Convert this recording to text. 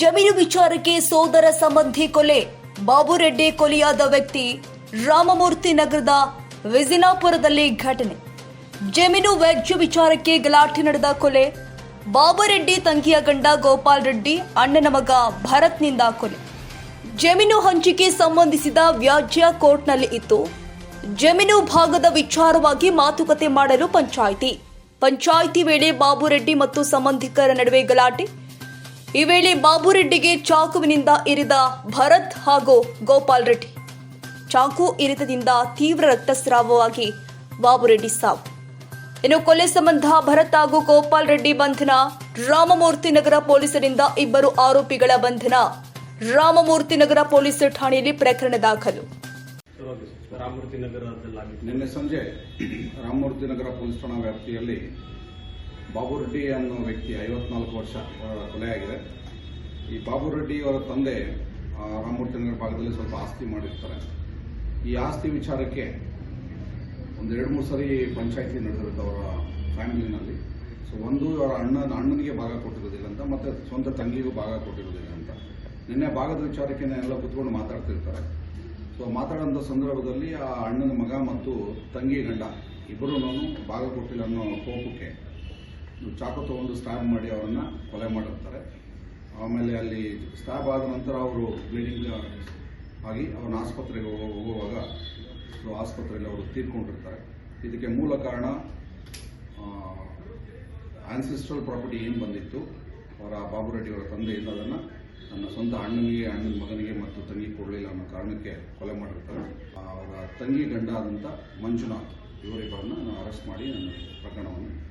ಜಮೀನು ವಿಚಾರಕ್ಕೆ ಸೋದರ ಸಂಬಂಧಿ ಕೊಲೆ. ಬಾಬುರೆಡ್ಡಿ ಕೊಲೆಯಾದ ವ್ಯಕ್ತಿ ರಾಮಮೂರ್ತಿ ನಗರದ ವಿಜಿನಾಪುರದಲ್ಲಿ ಘಟನೆ. ಜಮೀನು ವ್ಯಾಜ್ಯ ವಿಚಾರಕ್ಕೆ ಗಲಾಟೆ ನಡೆದ ಕೊಲೆ. ಬಾಬುರೆಡ್ಡಿ ತಂಗಿಯ ಗಂಡ ಗೋಪಾಲ್ ರೆಡ್ಡಿ, ಅಣ್ಣನ ಮಗ ಭರತ್ನಿಂದ ಕೊಲೆ. ಜಮೀನು ಹಂಚಿಕೆ ಸಂಬಂಧಿಸಿದ ವ್ಯಾಜ್ಯ ಕೋರ್ಟ್ನಲ್ಲಿ ಇತ್ತು. ಜಮೀನು ಭಾಗದ ವಿಚಾರವಾಗಿ ಮಾತುಕತೆ ಮಾಡಲು ಪಂಚಾಯಿತಿ. ಪಂಚಾಯಿತಿ ವೇಳೆ ಬಾಬುರೆಡ್ಡಿ ಮತ್ತು ಸಂಬಂಧಿಕರ ನಡುವೆ ಗಲಾಟೆ. ಈ ವೇಳೆ ಬಾಬುರೆಡ್ಡಿಗೆ ಚಾಕುವಿನಿಂದ ಇರಿದ ಭರತ್ ಹಾಗೂ ಗೋಪಾಲ್ ರೆಡ್ಡಿ. ಚಾಕು ಇರಿತದಿಂದ ತೀವ್ರ ರಕ್ತಸ್ರಾವವಾಗಿ ಬಾಬುರೆಡ್ಡಿ ಸಾವು. ಇನ್ನು ಕೊಲೆ ಸಂಬಂಧ ಭರತ್ ಹಾಗೂ ಗೋಪಾಲ್ ರೆಡ್ಡಿ ಬಂಧನ ರಾಮಮೂರ್ತಿ ನಗರ ಪೊಲೀಸರಿಂದ ಇಬ್ಬರು ಆರೋಪಿಗಳ ಬಂಧನ ರಾಮಮೂರ್ತಿ ನಗರ ಪೊಲೀಸ್ ಠಾಣೆಯಲ್ಲಿ ಪ್ರಕರಣ ದಾಖಲು. ರಾಮಮೂರ್ತಿ ನಗರದಲ್ಲಾಗಿತ್ತು. ನಿನ್ನೆ ಸಂಜೆ ರಾಮಮೂರ್ತಿ ನಗರ ಪೊಲೀಸ್ ಠಾಣಾ ವ್ಯಾಪ್ತಿಯಲ್ಲಿ ಬಾಬು ರೆಡ್ಡಿ ಅನ್ನೋ ವ್ಯಕ್ತಿ ಐವತ್ನಾಲ್ಕು ವರ್ಷ ಕೊಲೆ ಕೊಲೆಯಾಗಿದೆ. ಈ ಬಾಬು ರೆಡ್ಡಿ ಅವರ ತಂದೆ ರಾಮಮೂರ್ತಿನಗರ ರಾಮಮೂರ್ತಿ ನಗರ ಭಾಗದಲ್ಲಿ ಸ್ವಲ್ಪ ಆಸ್ತಿ ಮಾಡಿರ್ತಾರೆ. ಈ ಆಸ್ತಿ ವಿಚಾರಕ್ಕೆ ಒಂದು ಎರಡು ಮೂರು ಸರಿ ಪಂಚಾಯಿತಿ ನಡೆದಿರುತ್ತೆ ಅವರ ಫ್ಯಾಮಿಲಿನಲ್ಲಿ. ಸೊ, ಒಂದು ಅವರ ಅಣ್ಣನ ಅಣ್ಣನಿಗೆ ಭಾಗ ಕೊಟ್ಟಿರೋದಿಲ್ಲ ಅಂತ, ಮತ್ತೆ ಸ್ವಂತ ತಂಗಿಗೂ ಭಾಗ ಕೊಟ್ಟಿರೋದಿಲ್ಲ ಅಂತ. ನಿನ್ನೆ ಭಾಗದ ವಿಚಾರಕ್ಕೆ ಎಲ್ಲ ಕುತ್ಕೊಂಡು ಮಾತಾಡ್ತಿರ್ತಾರೆ. ಸೊ, ಮಾತಾಡೋಂಥ ಸಂದರ್ಭದಲ್ಲಿ ಆ ಅಣ್ಣನ ಮಗ ಮತ್ತು ತಂಗಿ ಗಂಡ ಇಬ್ಬರೂ ಭಾಗ ಕೊಟ್ಟಿಲ್ಲ ಅನ್ನೋ ಕೋಪಕ್ಕೆ ಚಾಕು ತಗೊಂಡು ಸ್ಟ್ಯಾಬ್ ಮಾಡಿ ಅವರನ್ನ ಕೊಲೆ ಮಾಡಿರ್ತಾರೆ. ಆಮೇಲೆ ಅಲ್ಲಿ ಸ್ಟ್ಯಾಬ್ ಆದ ನಂತರ ಅವರು ಬ್ಲೀಡಿಂಗ್ ಆಗಿ ಅವ್ರನ್ನ ಆಸ್ಪತ್ರೆಗೆ ಹೋಗೋ- ಹೋಗುವಾಗ ಆಸ್ಪತ್ರೆಯಲ್ಲಿ ಅವರು ತೀರ್ಕೊಂಡಿರ್ತಾರೆ. ಇದಕ್ಕೆ ಮೂಲ ಕಾರಣ ಆನ್ಸಿಸ್ಟ್ರಲ್ ಪ್ರಾಪರ್ಟಿ ಏನು ಬಂದಿತ್ತು, ಅವರ ಬಾಬು ರೆಡ್ಡಿ ಅವರ ತಂದೆಯಿಂದ ಅದನ್ನು ನನ್ನ ಸ್ವಂತ ಅಣ್ಣನಿಗೆ, ಅಣ್ಣನ ಮಗನಿಗೆ ಮತ್ತು ತಂಗಿ ಕೊಡಲಿಲ್ಲ ಅನ್ನೋ ಕಾರಣಕ್ಕೆ ಕೊಲೆ ಮಾಡಿರ್ತಾರೆ. ಅವರ ತಂಗಿ ಗಂಡ ಆದಂಥ ಮಂಜುನಾಥ್ ಇವರಿಬ್ಬರನ್ನ ನಾನು ಅರೆಸ್ಟ್ ಮಾಡಿ ನನ್ನ ಪ್ರಕರಣವನ್ನು